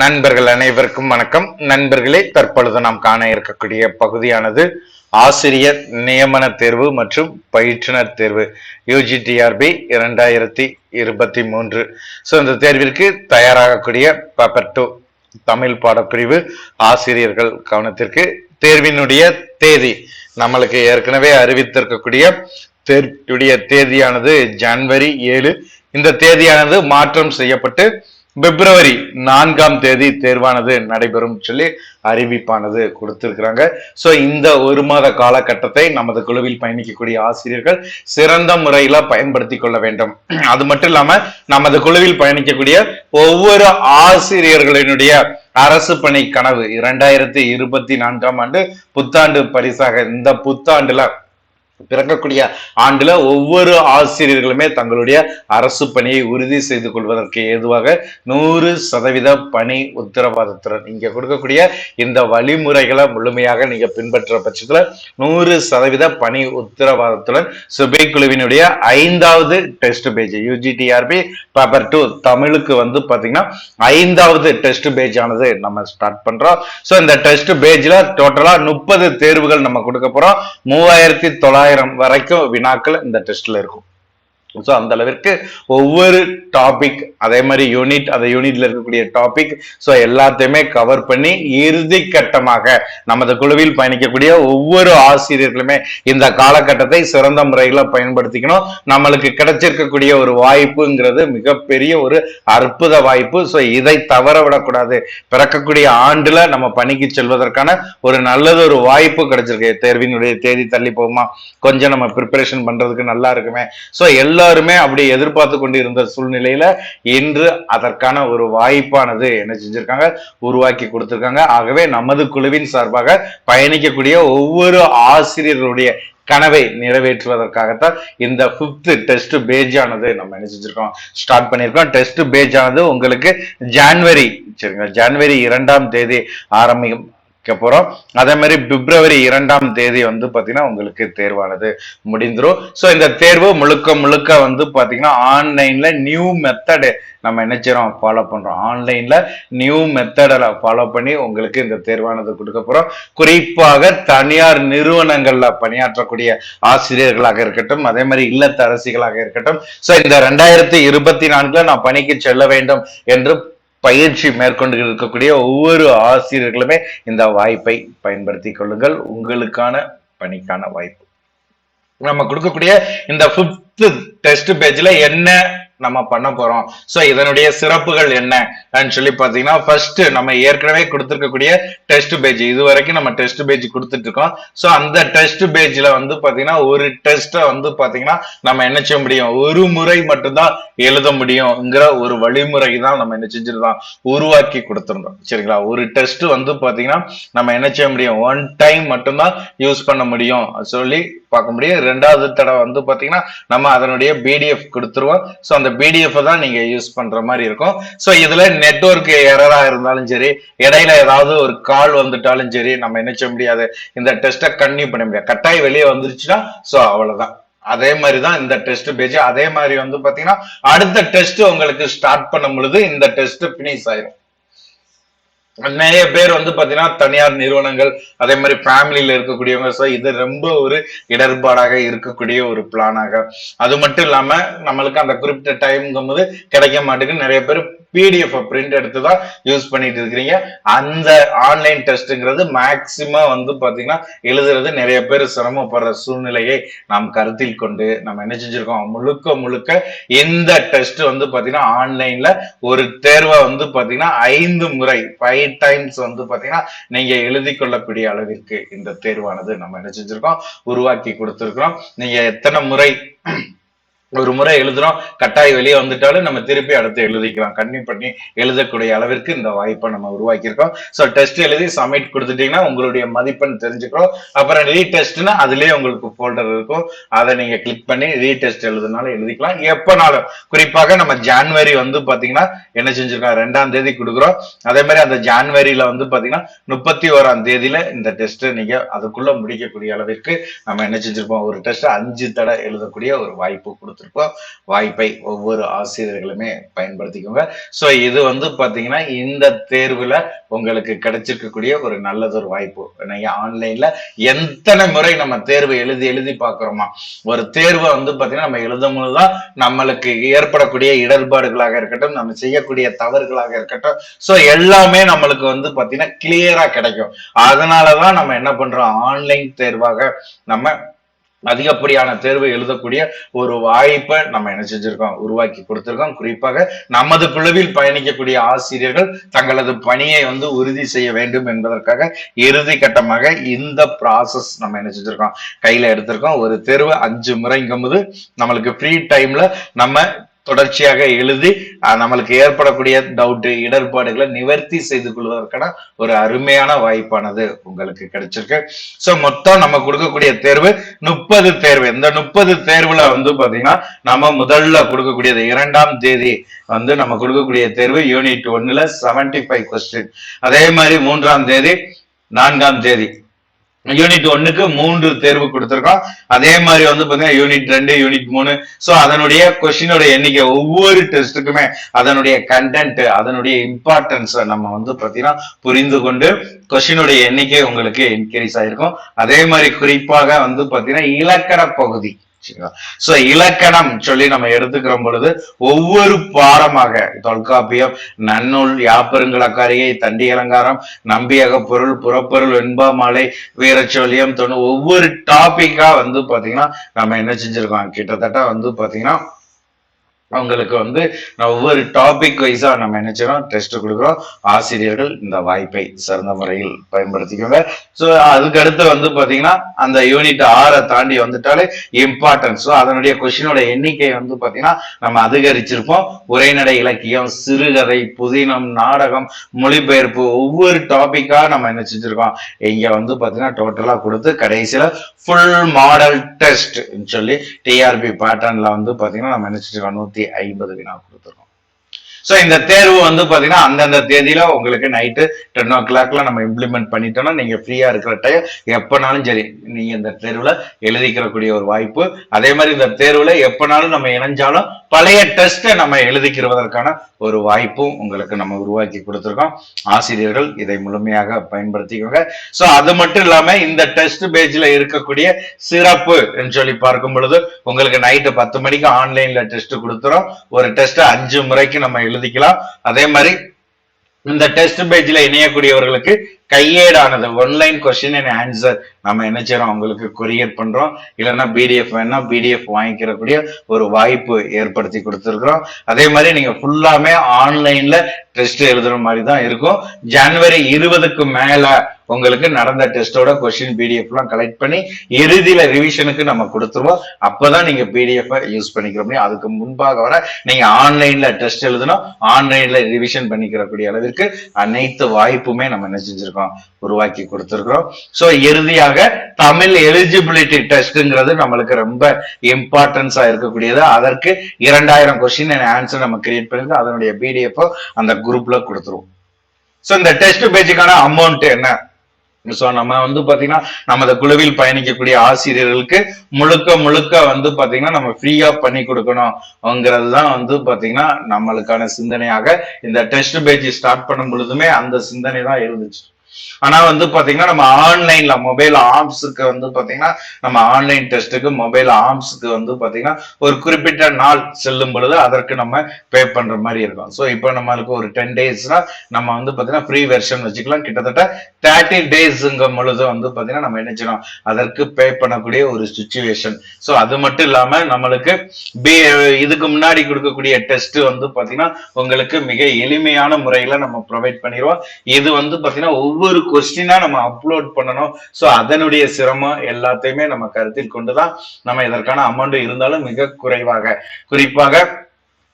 நண்பர்கள் அனைவருக்கும் வணக்கம். நண்பர்களே தற்பொழுது நாம் காண இருக்கக்கூடிய பகுதியானது ஆசிரியர் நியமன தேர்வு மற்றும் பயிற்றுனர் தேர்வு யூஜிடிஆர்பி இரண்டாயிரத்தி இருபத்தி மூன்று. ஸோ இந்த தேர்விற்கு தயாராகக்கூடிய பேப்பர் டூ தமிழ் பாடப்பிரிவு ஆசிரியர்கள் கவனத்திற்கு தேர்வினுடைய தேதி நம்மளுக்கு ஏற்கனவே அறிவித்திருக்கக்கூடிய தேர்வுடைய தேதியானது ஜனவரி ஏழு. இந்த தேதியானது மாற்றம் செய்யப்பட்டு பிப்ரவரி நான்காம் தேதி தேர்வானது நடைபெறும் சொல்லி அறிவிப்பானது கொடுத்திருக்கிறாங்க. ஸோ இந்த ஒரு மாத காலகட்டத்தை நமது குழுவில் பயணிக்கக்கூடிய ஆசிரியர்கள் சிறந்த முறையில பயன்படுத்தி கொள்ள வேண்டும். அது மட்டும் இல்லாம நமது குழுவில் பயணிக்கக்கூடிய ஒவ்வொரு ஆசிரியர்களினுடைய அரசு பணி கனவு இரண்டாயிரத்தி இருபத்தி நான்காம் ஆண்டு புத்தாண்டு பரிசாக இந்த புத்தாண்டுல பிறக்கக்கூடிய ஆண்டுல ஒவ்வொரு ஆசிரியர்களுமே தங்களுடைய அரசு பணியை உறுதி செய்து கொள்வதற்கு ஏதுவாக நூறு சதவீத பணி உத்தரவாதத்துடன் இங்க கொடுக்கக்கூடிய இந்த வழிமுறைகளை முழுமையாக நீங்க பின்பற்ற பட்சத்துல நூறு சதவீத பணி உத்தரவாதத்துடன் சுபை குழுவினுடைய ஐந்தாவது test page UG TRB paper two தமிழுக்கு வந்து பாத்தீங்கன்னா ஐந்தாவது டெஸ்ட் பேஜ் ஆனது நம்ம ஸ்டார்ட் பண்றோம். சோ இந்த டெஸ்ட் பேஜ்ல டோட்டலா முப்பது தேர்வுகள் நம்ம கொடுக்க போறோம். மூவாயிரத்தி தொள்ளாயிரத்தி பத்தாயிரம் வரைக்கும் வினாக்கள் இந்த டெஸ்ட்ல இருக்கும். ஸோ அந்த அளவிற்கு ஒவ்வொரு டாபிக் அதே மாதிரி யூனிட் அந்த யூனிட்ல இருக்கக்கூடிய டாபிக் ஸோ எல்லாத்தையுமே கவர் பண்ணி இறுதி கட்டமாக நமது குழுவில் பயணிக்கக்கூடிய ஒவ்வொரு ஆசிரியர்களுமே இந்த காலகட்டத்தை சிறந்த முறையில் பயன்படுத்திக்கணும். நம்மளுக்கு கிடைச்சிருக்கக்கூடிய ஒரு வாய்ப்புங்கிறது மிகப்பெரிய ஒரு அற்புத வாய்ப்பு. ஸோ இதை தவற விடக்கூடாது. பிறக்கக்கூடிய ஆண்டுல நம்ம பணிக்கு செல்வதற்கான ஒரு நல்லது ஒரு வாய்ப்பு கிடைச்சிருக்கு. தேர்வினுடைய தேதி தள்ளி போகுமா? கொஞ்சம் நம்ம ப்ரிப்பரேஷன் பண்றதுக்கு நல்லா இருக்குமே. ஸோ எல்லா எல்லாருமே அப்படி எதிர்பார்த்து கொண்டு இருந்த சூழ்நிலையில இன்று அதற்கான ஒரு வாய்ப்பானது என்ன செஞ்சிருக்காங்க? உருவாக்கி கொடுத்திருக்காங்க. ஆகவே நமது குழுவின் சார்பாக பயணிக்கக்கூடிய ஒவ்வொரு ஆசிரியர்களுடைய கனவை நிறைவேற்றுவதற்காகத்தான் இந்த ஃபிஃப்த் டெஸ்ட் பேஜ் ஆனது நம்ம என்ன செஞ்சிருக்கோம்? ஸ்டார்ட் பண்ணியிருக்கோம். டெஸ்ட் பேஜ் ஆனது உங்களுக்கு ஜான்வரி சரிங்களா? ஜான்வரி இரண்டாம் தேதி ஆரம்பிக்கும். வைக்க போறோம். அதே மாதிரி பிப்ரவரி இரண்டாம் தேதி வந்து பாத்தீங்கன்னா உங்களுக்கு தேர்வானது முடிந்துரும். ஸோ இந்த தேர்வு முழுக்க முழுக்க வந்து பாத்தீங்கன்னா ஆன்லைன்ல நியூ மெத்தடு நம்ம என்ன ஃபாலோ பண்றோம். ஆன்லைன்ல நியூ மெத்தடில் ஃபாலோ பண்ணி உங்களுக்கு இந்த தேர்வானது கொடுக்க போறோம். குறிப்பாக தனியார் நிறுவனங்கள்ல பணியாற்றக்கூடிய ஆசிரியர்களாக இருக்கட்டும் அதே மாதிரி இல்லத்தரசிகளாக இருக்கட்டும். ஸோ இந்த ரெண்டாயிரத்தி இருபத்தி நான்குல நான் பணிக்கு செல்ல வேண்டும் என்று பயிற்சி மேற்கொண்டு இருக்கக்கூடிய ஒவ்வொரு ஆசிரியர்களுமே இந்த வாய்ப்பை பயன்படுத்தி கொள்ளுங்கள். உங்களுக்கான பணிக்கான வாய்ப்பு. நம்ம கொடுக்கக்கூடிய இந்த பிப்த் டெஸ்ட் பேஜ்ல என்ன நம்ம பண்ண போறோம். சோ இதனுடைய சிறப்புகள் என்ன? சொல்லி பாத்தீங்கன்னா ஃபர்ஸ்ட் நம்ம ஏற்கனவே கொடுத்துருக்கக்கூடிய டெஸ்ட் பேஜ் இது வரைக்கும் நம்ம டெஸ்ட் பேஜ் கொடுத்துட்டு இருக்கோம். சோ அந்த டெஸ்ட் பேஜ்ல வந்து பாத்தீங்கன்னா ஒரு டெஸ்ட்டை வந்து பாத்தீங்கன்னா நம்ம என்ன செய்ய முடியும்? ஒரு முறை மட்டும்தான் எழுத முடியும்ங்கிற ஒரு வழிமுறை தான் நம்ம என்ன செஞ்சிருந்தோம் உருவாக்கி கொடுத்துருந்தோம். சரிங்களா? ஒரு டெஸ்ட் வந்து பாத்தீங்கன்னா நம்ம என்ன செய்ய முடியும்? ஒன் டைம் மட்டும்தான் யூஸ் பண்ண முடியும். சொல்லி பார்க்க முடியும். ரெண்டாவது தடவை வந்து பாத்தீங்கன்னா நம்ம அதனுடைய பிடிஎஃப் கொடுத்துருவோம். ஸோ அந்த பிடிஎஃப் தான் நீங்க யூஸ் பண்ற மாதிரி இருக்கும். ஸோ இதுல நெட்ஒர்க் எரரா இருந்தாலும் சரி இடையில ஏதாவது ஒரு கால் வந்துட்டாலும் சரி நம்ம என்ன செய்ய முடியாது? இந்த டெஸ்ட்டை கன்டினியூ பண்ண முடியாது. கட்டாயம் வெளியே வந்துருச்சுன்னா ஸோ அவ்வளவுதான். அதே மாதிரி தான் இந்த டெஸ்ட் பேஜ் அதே மாதிரி வந்து பாத்தீங்கன்னா அடுத்த டெஸ்ட் உங்களுக்கு ஸ்டார்ட் பண்ணும் பொழுது இந்த டெஸ்ட் ஃபினிஷ் ஆயிரும். நிறைய பேர் வந்து பாத்தீங்கன்னா தனியார் நிறுவனங்கள் அதே மாதிரி ஃபேமிலியில இருக்கக்கூடியவங்க ஸோ இது ரொம்ப ஒரு இடர்பாடாக இருக்கக்கூடிய ஒரு பிளானாக அது மட்டும் இல்லாம நம்மளுக்கு அந்த குறிப்பிட்ட டைம்ங்கும் போது கிடைக்க மாட்டேங்குது. நிறைய பேர் பிடிஎஃப் பிரிண்ட் எடுத்து தான் யூஸ் பண்ணிட்டு இருக்கிறீங்க. அந்த ஆன்லைன் டெஸ்ட்டுங்கிறது மேக்சிமம் வந்து பாத்தீங்கன்னா எழுதுறது நிறைய பேர் சிரமப்படுற சூழ்நிலையை நாம் கருத்தில் கொண்டு நம்ம என்ன செஞ்சிருக்கோம்? முழுக்க முழுக்க இந்த டெஸ்ட் வந்து பாத்தீங்கன்னா ஆன்லைன்ல ஒரு தேர்வை வந்து பாத்தீங்கன்னா ஐந்து முறை ஃபைவ் டைம்ஸ் வந்து பாத்தீங்கன்னா நீங்க எழுதி கொள்ளக்கூடிய அளவிற்கு இந்த தேர்வானது நம்ம என்ன செஞ்சிருக்கோம்? உருவாக்கி கொடுத்திருக்கிறோம். நீங்க எத்தனை முறை ஒரு முறை எழுதுறோம் கட்டாய வெளியே வந்துட்டாலும் நம்ம திருப்பி அடுத்து எழுதிக்கலாம். கன்னியூ பண்ணி எழுதக்கூடிய அளவிற்கு இந்த வாய்ப்பை நம்ம உருவாக்கியிருக்கோம். ஸோ டெஸ்ட் எழுதி சப்மிட் கொடுத்துட்டீங்கன்னா உங்களுடைய மதிப்பெண் தெரிஞ்சுக்கிறோம். அப்புறம் ரீடெஸ்ட்னா அதுலயே உங்களுக்கு ஃபோல்டர் இருக்கும். அதை நீங்க கிளிக் பண்ணி ரீடெஸ்ட் எழுதுனாலும் எழுதிக்கலாம். எப்போனாலும் குறிப்பாக நம்ம ஜான்வரி வந்து பாத்தீங்கன்னா என்ன செஞ்சிருக்கோம்? ரெண்டாம் தேதி கொடுக்குறோம். அதே மாதிரி அந்த ஜான்வரியில் வந்து பாத்தீங்கன்னா முப்பத்தி ஓராம் தேதியில் இந்த டெஸ்ட் நீங்க அதுக்குள்ள முடிக்கக்கூடிய அளவிற்கு நம்ம என்ன செஞ்சிருப்போம்? ஒரு டெஸ்ட்டை அஞ்சு தடவை எழுதக்கூடிய ஒரு வாய்ப்பு கொடுத்துருக்கோம். கொடுத்துருக்கோம் வாய்ப்பை ஒவ்வொரு ஆசிரியர்களுமே பயன்படுத்திக்கோங்க. ஸோ இது வந்து பாத்தீங்கன்னா இந்த தேர்வுல உங்களுக்கு கிடைச்சிருக்கக்கூடிய ஒரு நல்லதொரு வாய்ப்பு. நீங்க ஆன்லைன்ல எத்தனை முறை நம்ம தேர்வு எழுதி எழுதி பார்க்குறோமா ஒரு தேர்வை வந்து பாத்தீங்கன்னா நம்ம எழுதும் போதுதான் நம்மளுக்கு ஏற்படக்கூடிய இடர்பாடுகளாக இருக்கட்டும் நம்ம செய்யக்கூடிய தவறுகளாக இருக்கட்டும் ஸோ எல்லாமே நம்மளுக்கு வந்து பாத்தீங்கன்னா கிளியரா கிடைக்கும். அதனாலதான் நம்ம என்ன பண்றோம்? ஆன்லைன் தேர்வாக நம்ம அதிகப்படியான தேர்வு எழுதக்கூடிய ஒரு வாய்ப்பை நம்ம என்ன செஞ்சிருக்கோம் உருவாக்கி கொடுத்திருக்கோம். குறிப்பாக நமது குழுவில் பயணிக்கக்கூடிய ஆசிரியர்கள் தங்களது பணியை வந்து உறுதி செய்ய வேண்டும் என்பதற்காக இறுதி கட்டமாக இந்த ப்ராசஸ் நம்ம என்ன செஞ்சிருக்கோம் கையில எடுத்திருக்கோம். ஒரு தேர்வு அஞ்சு முறைங்கும்போது நம்மளுக்கு ஃப்ரீ டைம்ல நம்ம தொடர்ச்சியாக எழுதி நம்மளுக்கு ஏற்படக்கூடிய டவுட் இடர்பாடுகளை நிவர்த்தி செய்து கொள்வதற்கான ஒரு அருமையான வாய்ப்பானது உங்களுக்கு கிடைச்சிருக்கு. ஸோ மொத்தம் நம்ம கொடுக்கக்கூடிய தேர்வு முப்பது தேர்வு. இந்த முப்பது தேர்வுல வந்து பாத்தீங்கன்னா நம்ம முதல்ல கொடுக்கக்கூடியது இரண்டாம் தேதி வந்து நம்ம கொடுக்கக்கூடிய தேர்வு யூனிட் ஒன்னுல 75 ஃபைவ் கொஸ்டின் அதே மாதிரி மூன்றாம் தேதி நான்காம் தேதி யூனிட் ஒன்னுக்கு மூன்று தேர்வு கொடுத்திருக்கோம். அதே மாதிரி வந்து பாத்தீங்கன்னா யூனிட் ரெண்டு யூனிட் மூணு. சோ அதனுடைய கொஸ்டினோட எண்ணிக்கை ஒவ்வொரு டெஸ்ட்டுக்குமே அதனுடைய கண்டென்ட் அதனுடைய இம்பார்ட்டன்ஸ் நம்ம வந்து பாத்தீங்கன்னா புரிந்து கொண்டு கொஸ்டினுடைய எண்ணிக்கை உங்களுக்கு இன்க்ரீஸ் ஆயிருக்கும். அதே மாதிரி குறிப்பாக வந்து பாத்தீங்கன்னா இலக்கண பகுதி. சோ இலக்கணம் சொல்லி நம்ம எடுத்துக்கிற பொழுது ஒவ்வொரு பாடமாக தொல்காப்பியம் நன்னூல் யாப்பெருங்கலக்காரியை தண்டி அலங்காரம் நம்பியக பொருள் புறப்பொருள் வெண்பாமலை வீரச்சோழியம் தொண்ணு ஒவ்வொரு டாபிக்கா வந்து பாத்தீங்கன்னா நம்ம என்ன செஞ்சிருக்கோம்? கிட்டத்தட்ட வந்து பாத்தீங்கன்னா அவங்களுக்கு வந்து நான் ஒவ்வொரு டாபிக் வைஸா நம்ம நினைச்சிடும் டெஸ்ட் கொடுக்குறோம். ஆசிரியர்கள் இந்த வாய்ப்பை சிறந்த முறையில் பயன்படுத்திக்கோங்க. ஸோ அதுக்கு அடுத்து வந்து பாத்தீங்கன்னா அந்த யூனிட் ஆறை தாண்டி வந்துட்டாலே இம்பார்ட்டன்ஸ் ஸோ அதனுடைய கொஸ்டினோட எண்ணிக்கை வந்து பாத்தீங்கன்னா நம்ம அதிகரிச்சிருப்போம். உரைநடை இலக்கியம் சிறுகதை புதினம் நாடகம் மொழிபெயர்ப்பு ஒவ்வொரு டாபிக்கா நம்ம என்ன செஞ்சிருக்கோம்? இங்கே வந்து பாத்தீங்கன்னா டோட்டலா கொடுத்து கடைசியில ஃபுல் மாடல் டெஸ்ட் சொல்லி டிஆர்பி பேட்டர்னில் வந்து பாத்தீங்கன்னா நம்ம என்ன செஞ்சிருக்கோம்? நூத்தி ஐம்பது வினா கொடுத்துருக்கோம் சோ இந்த தேர்வு வந்து பாத்தீங்கன்னா அந்தந்த தேதியில உங்களுக்கு நைட்டு டென் ஓ கிளாக்ல நம்ம இம்ப்ளிமெண்ட் பண்ணிட்டோம்னா நீங்க ஃப்ரீயா இருக்கிற டைம் எப்பனாலும் சரி நீங்க இந்த தேர்வுல எழுதிக்கிறக்கூடிய ஒரு வாய்ப்பு. அதே மாதிரி இந்த தேர்வுல எப்பனாலும் நம்ம இணைஞ்சாலும் பழைய டெஸ்ட்டை நம்ம எழுதிக்கிறதற்கான ஒரு வாய்ப்பும் உங்களுக்கு நம்ம உருவாக்கி கொடுத்துருக்கோம். ஆசிரியர்கள் இதை முழுமையாக பயன்படுத்திக்கோங்க. சோ அது மட்டும் இல்லாம இந்த டெஸ்ட் பேஜ்ல இருக்கக்கூடிய சிறப்பு என்று சொல்லி பார்க்கும் பொழுது உங்களுக்கு நைட்டு பத்து மணிக்கு ஆன்லைன்ல டெஸ்ட் கொடுத்துரும் ஒரு டெஸ்ட் அஞ்சு முறைக்கு நம்ம எழுதிக்கலாம் அதே மாதிரி இந்த டெஸ்ட் பேஜ்ல இணையக்கூடியவர்களுக்கு கையேடானது. ஒன்லைன் கொஸ்டின் அண்ட் ஆன்சர் நம்ம என்ன செய்யறோம் உங்களுக்கு கொரியர் பண்றோம். இல்லைன்னா பிடிஎஃப் வேணா பிடிஎஃப் வாங்கிக்கிறக்கூடிய ஒரு வாய்ப்பு ஏற்படுத்தி கொடுத்துருக்குறோம். அதே மாதிரி நீங்க ஃபுல்லாமே ஆன்லைன்ல டெஸ்ட் எழுதுற மாதிரி தான் இருக்கும். ஜனவரி இருபதுக்கு மேல உங்களுக்கு நடந்த டெஸ்டோட கொஸ்டின் பிடிஎஃப் எல்லாம் கலெக்ட் பண்ணி இறுதியில ரிவிஷனுக்கு நம்ம கொடுத்துருவோம். அப்பதான் நீங்க பிடிஎஃப் யூஸ் பண்ணிக்கிற முடியும். அதுக்கு முன்பாக வர நீங்க ஆன்லைன்ல டெஸ்ட் எழுதணும் ஆன்லைன்ல ரிவிஷன் பண்ணிக்கிறக்கூடிய அளவிற்கு அனைத்து வாய்ப்புமே நம்ம என்ன செஞ்சிருக்கோம்? உருவாக்கி கொடுத்திருக்கிறோம். சோ இறுதியாக தமிழ் எலிஜிபிலிட்டி டெஸ்ட்ங்கிறது நம்மளுக்கு ரொம்ப இம்பார்ட்டன்ஸா இருக்கக்கூடியது. அதற்கு இரண்டாயிரம் கொஸ்டின் ஆன்சர் நம்ம கிரியேட் பண்ணிருக்கோம். அதனுடைய பிடிஎஃப் அந்த குரூப்ல கொடுத்துருவோம். ஸோ இந்த டெஸ்ட் பேஜுக்கான அமௌண்ட் என்ன? சோ நம்ம வந்து பாத்தீங்கன்னா நமது குழுவில் பயணிக்கக்கூடிய ஆசிரியர்களுக்கு முழுக்க முழுக்க வந்து பாத்தீங்கன்னா நம்ம ஃப்ரீயா பண்ணி கொடுக்கணும்ங்கிறது தான் வந்து பாத்தீங்கன்னா நம்மளுக்கான சிந்தனையாக இந்த டெஸ்ட் பேஜ் ஸ்டார்ட் பண்ணும் பொழுதுமே அந்த சிந்தனை தான் இருந்துச்சு. ஆனா வந்து பாத்தீங்கன்னா நம்ம ஆன்லைன்ல மொபைல் ஆர்ம்ஸுக்கு வந்து பாத்தீங்கன்னா நம்ம ஆன்லைன் டெஸ்ட்டுக்கு மொபைல் ஆர்ம்ஸுக்கு வந்து பாத்தீங்கன்னா ஒரு குறிப்பிட்ட நாள் செல்லும் பொழுது அதற்கு நம்ம பே பண்ற மாதிரி இருக்கும். ஸோ இப்போ நம்மளுக்கு ஒரு டென் டேஸ்னா நம்ம வந்து பாத்தீங்கன்னா ஃப்ரீ வெர்ஷன் வச்சுக்கலாம். கிட்டத்தட்ட தேர்ட்டி டேஸ்ங்கும் பொழுது வந்து பாத்தீங்கன்னா நம்ம என்ன செய்யணும் அதற்கு பே பண்ணக்கூடிய ஒரு சுச்சுவேஷன் ஸோ அது மட்டும் இல்லாம நம்மளுக்கு பி இதுக்கு முன்னாடி கொடுக்கக்கூடிய டெஸ்ட் வந்து பாத்தீங்கன்னா உங்களுக்கு மிக எளிமையான முறையில நம்ம ப்ரொவைட் பண்ணிடுவோம். இது வந்து பாத்தீங்கன்னா ஒவ்வொரு கொஸ்டினா நம்ம அப்லோட் பண்ணணும். ஸோ அதனுடைய சிரமம் எல்லாத்தையுமே நம்ம கருத்தில் கொண்டுதான் நம்ம இதற்கான அமௌண்ட் இருந்தாலும் மிக குறைவாக. குறிப்பாக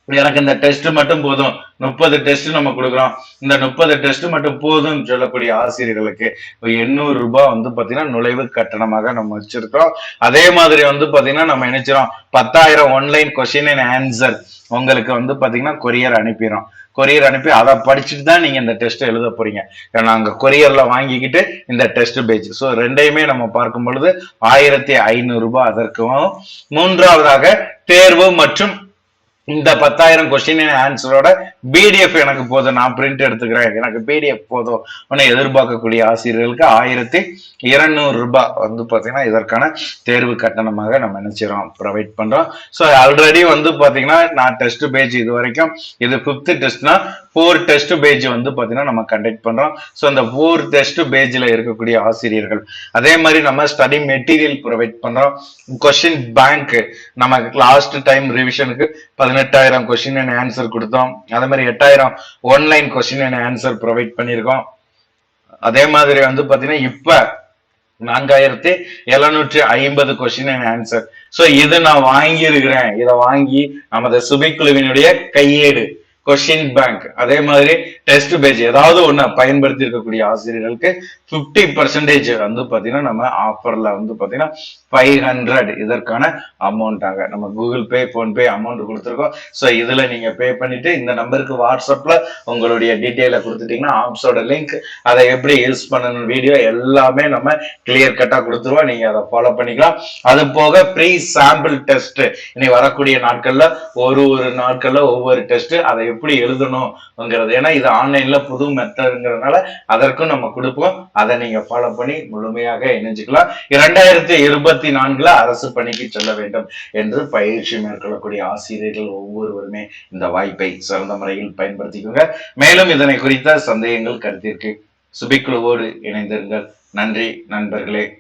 எனக்கு இந்த டெஸ்ட் மட்டும் போதும். முப்பது டெஸ்ட் நம்ம கொடுக்குறோம். இந்த முப்பது டெஸ்ட் மட்டும் போதும்னு சொல்லக்கூடிய ஆசிரியர்களுக்கு எண்ணூறு ரூபாய் வந்து பாத்தீங்கன்னா நுழைவு கட்டணமாக நம்ம வச்சிருக்கோம் அதே மாதிரி வந்து பாத்தீங்கன்னா நம்ம நினைச்சிரோம் பத்தாயிரம் ஒன்லைன் கொஸ்டின் அண்ட் ஆன்சர் உங்களுக்கு வந்து பாத்தீங்கன்னா கொரியர் அனுப்பிடும் கொரியர் அனுப்பி அதை படிச்சுட்டு தான் நீங்க இந்த டெஸ்ட் எழுத போறீங்க. ஏன்னா அங்க கொரியர்ல வாங்கிக்கிட்டு இந்த டெஸ்ட் பேஜ் ஸோ ரெண்டையுமே நம்ம பார்க்கும் பொழுது ஆயிரத்தி ஐநூறு ரூபாய் அதற்கும். மூன்றாவதாக தேர்வு மற்றும் இந்த பத்தாயிரம் கொஸ்டின் ஆன்சரோட பிடிஎஃப் எனக்கு போதும். நான் பிரிண்ட் எடுத்துக்கிறேன். எனக்கு பிடிஎஃப் போதும். உன்னை எதிர்பார்க்கக்கூடிய ஆசிரியர்களுக்கு ஆயிரத்தி இருநூறு ரூபாய் வந்து பாத்தீங்கன்னா இதற்கான தேர்வு கட்டணமாக நம்ம என்ன ப்ரொவைட் பண்றோம். ஸோ ஆல்ரெடி வந்து பாத்தீங்கன்னா நான் டெஸ்ட் பேஜ் இது வரைக்கும் இது ஃபிஃப்த் டெஸ்ட்னா ஃபோர் டெஸ்ட் பேஜ் வந்து பார்த்தீங்கன்னா நம்ம கண்டக்ட் பண்ணுறோம் ஸோ அந்த ஃபோர் டெஸ்ட் பேஜில் இருக்கக்கூடிய ஆசிரியர்கள். அதே மாதிரி நம்ம ஸ்டடி மெட்டீரியல் ப்ரொவைட் பண்ணுறோம் கொஷின் பேங்க் நம்ம லாஸ்ட் டைம் ரிவிஷனுக்கு பதினெட்டாயிரம் கொஷின் அண்ட் ஆன்சர் கொடுத்தோம். அதே மாதிரி எட்டாயிரம் online question and answer provide பண்ணியிருக்கோம். அதே மாதிரி வந்து பார்த்தீங்கன்னா இப்போ நான்காயிரத்தி எழுநூற்றி ஐம்பது கொஸ்டின் அண்ட் ஆன்சர் ஸோ இது நான் வாங்கியிருக்கிறேன். இதை வாங்கி நமது சுபிக்குழுவினுடைய கையேடு. கொஸ்டின் பேங்க் அதே மாதிரி டெஸ்ட் பேஜ் ஏதாவது ஒண்ணு பயன்படுத்தி இருக்கக்கூடிய ஆசிரியர்களுக்கு 50% பர்சன்டேஜ் வந்து பாத்தீங்கன்னா நம்ம ஆஃபர்ல வந்து பாத்தீங்கன்னா ஃபைவ் ஹண்ட்ரட் இதற்கான அமௌண்ட்டாங்க நம்ம கூகுள் பே போன்பே அமௌண்ட் கொடுத்துருக்கோம். ஸோ இதுல நீங்க பே பண்ணிட்டு இந்த நம்பருக்கு வாட்ஸ்அப்ல உங்களுடைய டீட்டெயிலை கொடுத்துட்டீங்கன்னா ஆப்ஸோட லிங்க் அதை எப்படி யூஸ் பண்ணணும் வீடியோ எல்லாமே நம்ம கிளியர் கட்டா கொடுத்துருவோம். நீங்க அதை ஃபாலோ பண்ணிக்கலாம். அது போக ப்ரீ சாம்பிள் டெஸ்ட் இனி வரக்கூடிய நாட்கள்ல ஒரு ஒரு நாட்கள்ல ஒவ்வொரு டெஸ்ட் அதை எப்படி எழுதணுங்கிறது ஏன்னா இது ஆன்லைன்ல புது மெத்தடுங்கிறதுனால அதற்கும் நம்ம கொடுப்போம். அதை நீங்க ஃபாலோ பண்ணி முழுமையாக இணைஞ்சுக்கலாம். இரண்டாயிரத்தி இருபத்தி நான்குல அரசு பணிக்கு செல்ல வேண்டும் என்று பயிற்சி மேற்கொள்ளக்கூடிய ஆசிரியர்கள் ஒவ்வொருவருமே இந்த வாய்ப்பை சிறந்த முறையில் பயன்படுத்திக்கோங்க. மேலும் இதனை குறித்த சந்தேகங்கள் கருத்திற்கு சுபிக்குழுவோடு இணைந்திருங்கள். நன்றி நண்பர்களே.